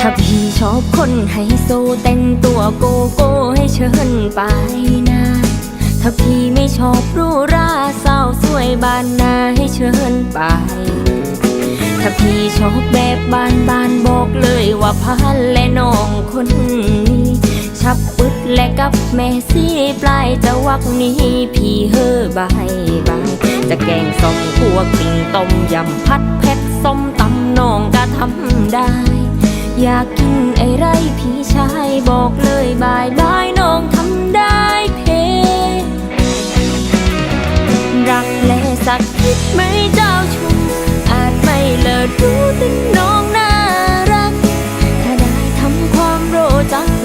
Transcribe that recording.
ถ้าพี่ชอบคนไฮโซแต่งตัวโกโก้ให้เชิญไปนะ ถ้าพี่ไม่ชอบรูราสาวสวยบานนาให้เชิญไป ถ้าพี่ชอบแบบบานบานบอกเลยว่าพันและน้องคนนี้ชับปึดและกับแม่ซี่ปลายจะวักนี้พี่เฮอบายบายจะแกงส้มขัวกลิ่งต้มยำพัดเผ็ดส้มตำน้องก็ทำได้ อยากกินไอไรพี่ชายบอกเลยบายบายน้องทำได้เพ รักและสักคิดไม่เจ้าชู้อาจไม่เลิศรู้แต่น้องน่ารัก ถ้าได้ทำความโรจัง